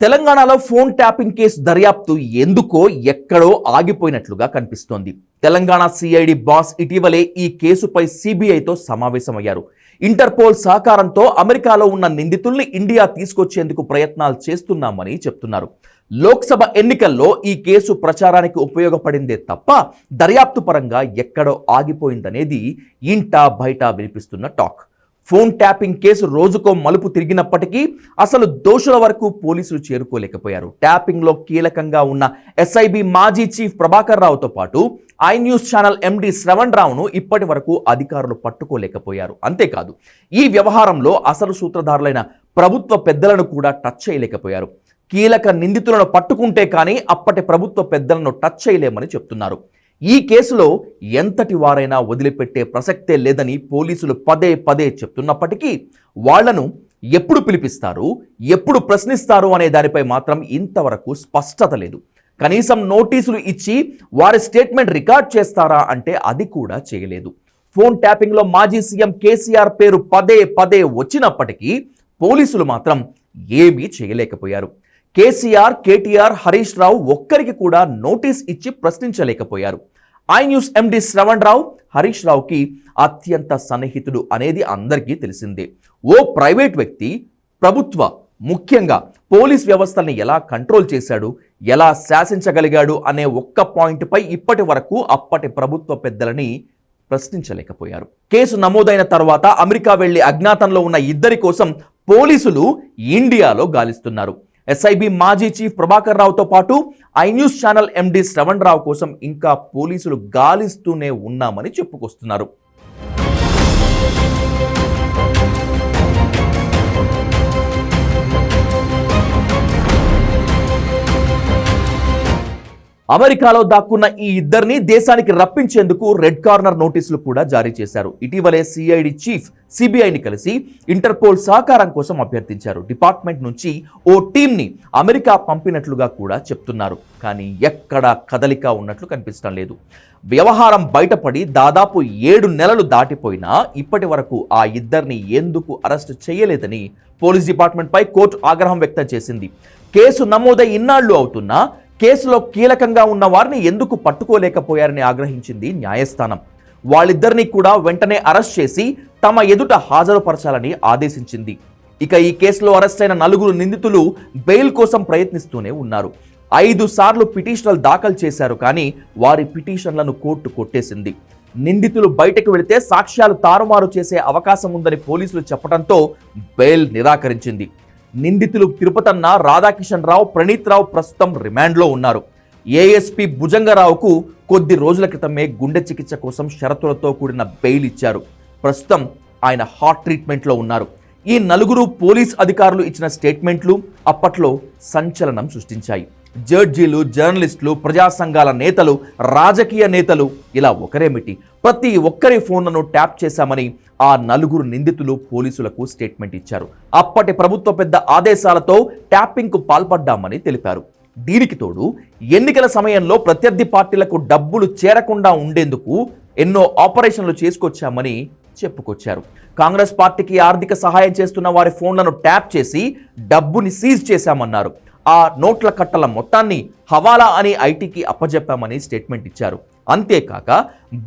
తెలంగాణలో phone tapping case దర్యాప్తు ఎందుకో ఎక్కడో ఆగిపోయినట్లుగా కనిపిస్తోంది. తెలంగాణ సిఐడి బాస్ ఇటీవలే ఈ కేసుపై సిబిఐతో సమావేశమయ్యారు. ఇంటర్పోల్ సహకారంతో అమెరికాలో ఉన్న నిందితుల్ని ఇండియా తీసుకొచ్చేందుకు ప్రయత్నాలు చేస్తున్నామని చెప్తున్నారు. లోక్సభ ఎన్నికల్లో ఈ కేసు ప్రచారానికి ఉపయోగపడిందే తప్ప దర్యాప్తు పరంగా ఎక్కడో ఆగిపోయిందనేది ఇంటా బయట వినిపిస్తున్న టాక్. ఫోన్ ట్యాపింగ్ కేసు రోజుకో మలుపు తిరిగినప్పటికీ అసలు దోషుల వరకు పోలీసులు చేరుకోలేకపోయారు. ట్యాపింగ్లో కీలకంగా ఉన్న ఎస్ఐబి మాజీ చీఫ్ ప్రభాకర్ రావుతో పాటు I News channel MD Shravan రావును ఇప్పటి వరకు అధికారులు పట్టుకోలేకపోయారు. అంతేకాదు ఈ వ్యవహారంలో అసలు సూత్రధారులైన ప్రభుత్వ పెద్దలను కూడా టచ్ చేయలేకపోయారు. కీలక నిందితులను పట్టుకుంటే కానీ అప్పటి ప్రభుత్వ పెద్దలను టచ్ చేయలేమని చెప్తున్నారు. ఈ కేసులో ఎంతటి వారైనా వదిలిపెట్టే ప్రసక్తే లేదని పోలీసులు పదే పదే చెప్తున్నప్పటికీ వాళ్ళను ఎప్పుడు పిలిపిస్తారు ఎప్పుడు ప్రశ్నిస్తారు అనే దానిపై మాత్రం ఇంతవరకు స్పష్టత లేదు. కనీసం నోటీసులు ఇచ్చి వారి స్టేట్మెంట్ రికార్డ్ చేస్తారా అంటే అది కూడా చేయలేదు. ఫోన్ ట్యాపింగ్లో మాజీ సీఎం కేసీఆర్ పేరు పదే పదే వచ్చినప్పటికీ పోలీసులు మాత్రం ఏమీ చేయలేకపోయారు. కేసీఆర్ కేటీఆర్ హరీష్ రావు ఒక్కరికి కూడా నోటీస్ ఇచ్చి ప్రశ్నించలేకపోయారు. I News MD Shravan Rao Harish రావుకి అత్యంత సన్నిహితుడు అనేది అందరికీ తెలిసిందే. ఓ ప్రైవేట్ వ్యక్తి ప్రభుత్వ ముఖ్యంగా పోలీస్ వ్యవస్థల్ని ఎలా కంట్రోల్ చేశాడు ఎలా శాసించగలిగాడు అనే ఒక్క పాయింట్పై ఇప్పటి వరకు అప్పటి ప్రభుత్వ పెద్దలని ప్రశ్నించలేకపోయారు. కేసు నమోదైన తర్వాత అమెరికా వెళ్ళి అజ్ఞాతంలో ఉన్న ఇద్దరి కోసం పోలీసులు ఇండియాలో గాలిస్తున్నారు. ఎస్ఐబి మాజీ చీఫ్ ప్రభాకర్ రావుతో పాటు I News channel MD Shravan Rao కోసం ఇంకా పోలీసులు గాలిస్తూనే ఉన్నామని చెప్పుకొస్తున్నారు. అమెరికాలో దాక్కున్న ఈ ఇద్దరిని దేశానికి రప్పించేందుకు రెడ్ కార్నర్ నోటీసులు కూడా జారీ చేశారు. ఇటీవలే సిఐడి చీఫ్ సిబిఐని కలిసి ఇంటర్పోల్ సహకారం కోసం అభ్యర్థించారు. డిపార్ట్మెంట్ నుంచి ఓ టీంని అమెరికా పంపినట్లుగా కూడా చెప్తున్నారు. కానీ ఎక్కడా కదలిక ఉన్నట్లు కనిపించడం లేదు. వ్యవహారం బయటపడి దాదాపు ఏడు నెలలు దాటిపోయినా ఇప్పటి వరకు ఆ ఇద్దరిని ఎందుకు అరెస్ట్ చేయలేదని పోలీస్ డిపార్ట్మెంట్పై కోర్టు ఆగ్రహం వ్యక్తం చేసింది. కేసు నమోదై ఇన్నాళ్ళు అవుతున్నా కేసులో కీలకంగా ఉన్న వారిని ఎందుకు పట్టుకోలేకపోయారని ఆగ్రహించింది న్యాయస్థానం. వాళ్ళిద్దరినీ కూడా వెంటనే అరెస్ట్ చేసి తమ ఎదుట హాజరుపరచాలని ఆదేశించింది. ఇక ఈ కేసులో అరెస్ట్ అయిన నలుగురు నిందితులు బెయిల్ కోసం ప్రయత్నిస్తూనే ఉన్నారు. ఐదు సార్లు పిటిషన్లు దాఖలు చేశారు కానీ వారి పిటిషన్లను కోర్టు కొట్టేసింది. నిందితులు బయటకు వెళితే సాక్ష్యాలు తారుమారు చేసే అవకాశం ఉందని పోలీసులు చెప్పడంతో బెయిల్ నిరాకరించింది. నిందితులు తిరుపతన్న రాధాకిషన్ రావు ప్రణీత్ రావు ప్రస్తుతం రిమాండ్లో ఉన్నారు. ఏఎస్పీ భుజంగరావుకు కొద్ది రోజుల క్రితమే గుండె చికిత్స కోసం షరతులతో కూడిన బెయిల్ ఇచ్చారు. ప్రస్తుతం ఆయన హాట్ ట్రీట్మెంట్లో ఉన్నారు. ఈ నలుగురు పోలీస్ అధికారులు ఇచ్చిన స్టేట్మెంట్లు అప్పట్లో సంచలనం సృష్టించాయి. జడ్జీలు జర్నలిస్టులు ప్రజా సంఘాల నేతలు రాజకీయ నేతలు ఇలా ఒకరేమిటి ప్రతి ఒక్కరి ఫోన్లను ట్యాప్ చేశామని ఆ నలుగురు నిందితులు పోలీసులకు స్టేట్మెంట్ ఇచ్చారు. అప్పటి ప్రభుత్వ పెద్ద ఆదేశాలతో ట్యాపింగ్కు పాల్పడ్డామని తెలిపారు. దీనికి తోడు ఎన్నికల సమయంలో ప్రత్యర్థి పార్టీలకు డబ్బులు చేరకుండా ఉండేందుకు ఎన్నో ఆపరేషన్లు చేసుకొచ్చామని చెప్పుకొచ్చారు. కాంగ్రెస్ పార్టీకి ఆర్థిక సహాయం చేస్తున్న వారి ఫోన్లను ట్యాప్ చేసి డబ్బుని సీజ్ చేశామన్నారు. ఆ నోట్ల కట్టల మొత్తాన్ని హవాలా అని ఐటీకి అప్పజెప్పామని స్టేట్మెంట్ ఇచ్చారు. అంతేకాక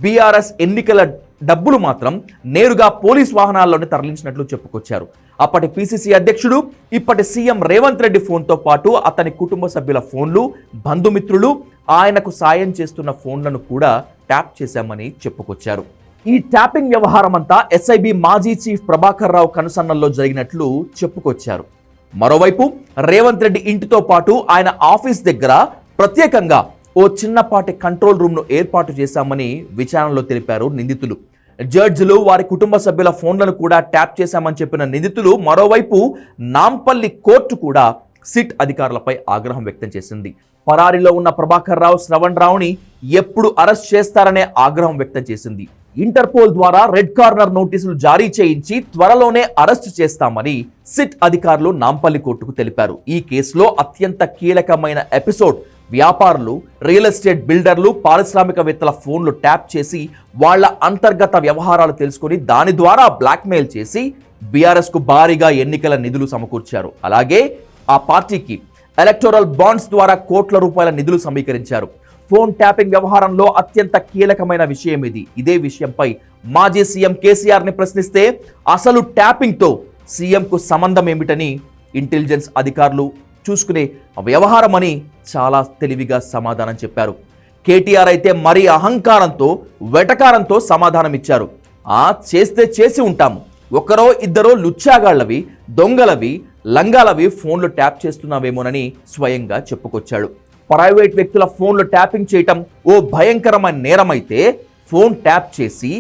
బీఆర్ఎస్ ఎన్నికల డబ్బులు మాత్రం నేరుగా పోలీస్ వాహనాల్లోనే తరలించినట్లు చెప్పుకొచ్చారు. అప్పటి పిసిసి అధ్యక్షుడు ఇప్పటి సీఎం రేవంత్ రెడ్డి ఫోన్తో పాటు అతని కుటుంబ సభ్యుల ఫోన్లు బంధుమిత్రులు ఆయనకు సాయం చేస్తున్న ఫోన్లను కూడా ట్యాప్ చేశామని చెప్పుకొచ్చారు. ఈ ట్యాపింగ్ వ్యవహారం అంతా ఎస్ఐబి మాజీ చీఫ్ ప్రభాకర్ రావు కనుసన్నల్లో జరిగినట్లు చెప్పుకొచ్చారు. మరోవైపు రేవంత్ రెడ్డి ఇంటితో పాటు ఆయన ఆఫీస్ దగ్గర ప్రత్యేకంగా ఓ చిన్నపాటి కంట్రోల్ రూమ్ను ఏర్పాటు చేశామని విచారణలో తెలిపారు నిందితులు. జడ్జిలు వారి కుటుంబ సభ్యుల ఫోన్లను కూడా ట్యాప్ చేశామని చెప్పిన నిందితులు మరోవైపు నాంపల్లి కోర్టు కూడా సిట్ అధికారులపై ఆగ్రహం వ్యక్తం చేసింది. పరారీలో ఉన్న ప్రభాకర్ రావు శ్రవణ్ రావుని ఎప్పుడు అరెస్ట్ చేస్తారనే ఆగ్రహం వ్యక్తం చేసింది. ఇంటర్పోల్ ద్వారా రెడ్ కార్నర్ నోటీసులు జారీ చేయించి త్వరలోనే అరెస్ట్ చేస్తామని సిట్ అధికారులు నాంపల్లి కోర్టుకు తెలిపారు. ఈ కేసులో అత్యంత కీలకమైన ఎపిసోడ్ వ్యాపారులు రియల్ ఎస్టేట్ బిల్డర్లు పారిశ్రామికవేత్తల ఫోన్లు ట్యాప్ చేసి వాళ్ళ అంతర్గత వ్యవహారాలు తెలుసుకుని దాని ద్వారా బ్లాక్మెయిల్ చేసి బీఆర్ఎస్కు భారీగా ఎన్నికల నిధులు సమకూర్చారు. అలాగే ఆ పార్టీకి ఎలక్టోరల్ బాండ్స్ ద్వారా కోట్ల రూపాయల నిధులు సమీకరించారు. ఫోన్ ట్యాపింగ్ వ్యవహారంలో అత్యంత కీలకమైన విషయం ఇది. ఇదే విషయంపై మాజీ సీఎం కేసీఆర్ని ప్రశ్నిస్తే అసలు ట్యాపింగ్తో సీఎంకు సంబంధం ఏమిటని ఇంటెలిజెన్స్ అధికారులు చూసుకునే వ్యవహారం అని చాలా తెలివిగా సమాధానం చెప్పారు. కేటీఆర్ అయితే మరీ అహంకారంతో వెటకారంతో సమాధానం ఇచ్చారు. ఆ చేస్తే చేసి ఉంటాము. ఒకరో ఇద్దరో లుచ్చాగాళ్ళవి దొంగలవి లంగాలవి ఫోన్లు ట్యాప్ చేస్తున్నావేమోనని స్వయంగా చెప్పుకొచ్చాడు. ప్రైవేట్ వ్యక్తుల ఫోన్లు ట్యాపింగ్ చేయటం ఓ భయంకరమైన నేరమైతే ఫోన్ ట్యాప్ చేసి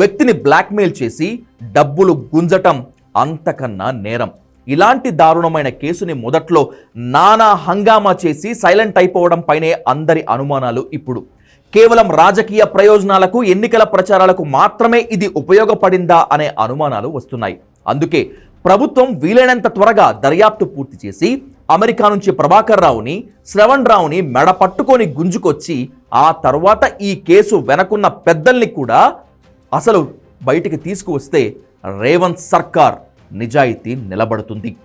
వ్యక్తిని బ్లాక్మెయిల్ చేసి డబ్బులు గుంజటం అంతకన్నా నేరం. ఇలాంటి దారుణమైన కేసుని మొదట్లో నానా హంగామా చేసి సైలెంట్ అయిపోవడం పైనే అందరి అనుమానాలు ఇప్పుడు. కేవలం రాజకీయ ప్రయోజనాలకు ఎన్నికల ప్రచారాలకు మాత్రమే ఇది ఉపయోగపడిందా అనే అనుమానాలు వస్తున్నాయి. అందుకే ప్రభుత్వం వీలైనంత త్వరగా దర్యాప్తు పూర్తి చేసి అమెరికా నుంచి ప్రభాకర్ రావుని శ్రవణ్ రావుని మెడ పట్టుకొని గుంజుకొచ్చి ఆ తర్వాత ఈ కేసు వెనకున్న పెద్దల్ని కూడా అసలు బయటికి తీసుకువస్తే రేవంత్ సర్కార్ నిజాయితీ నిలబడుతుంది.